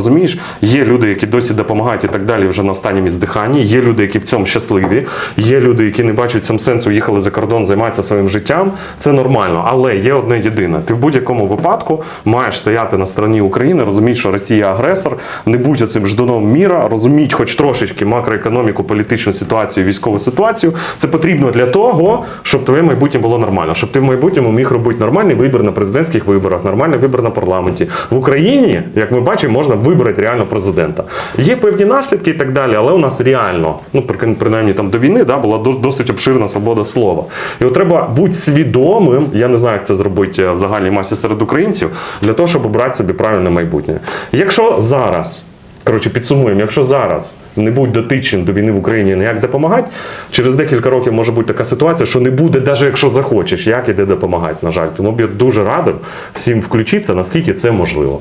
Розумієш, є люди, які досі допомагають і так далі вже на останньому здиханні. Є люди, які в цьому щасливі. Є люди, які не бачать в цьому сенсу, їхали за кордон, займаються своїм життям. Це нормально. Але є одне єдине: ти в будь-якому випадку маєш стояти на стороні України, розуміти, що Росія агресор, не будь цим ждуном міра, розуміти хоч трошечки макроекономіку, політичну ситуацію, військову ситуацію. Це потрібно для того, щоб твоє майбутнє було нормально, щоб ти в майбутньому міг робити нормальний вибір на президентських виборах, нормальний вибір на парламенті. В Україні, як ми бачимо, можна вибрати реально президента. Є певні наслідки і так далі, але у нас реально, ну принаймні там до війни, да, була досить обширна свобода слова. І от треба бути свідомим. Я не знаю, як це зробити в загальній масі серед українців, для того, щоб обрати собі правильне майбутнє. Якщо зараз. Коротше, підсумуємо, якщо зараз не будь дотичним до війни в Україні ніяк допомагати, через декілька років може бути така ситуація, що не буде, навіть якщо захочеш, як іде допомагати, на жаль. Тому б я дуже радив всім включитися, наскільки це можливо.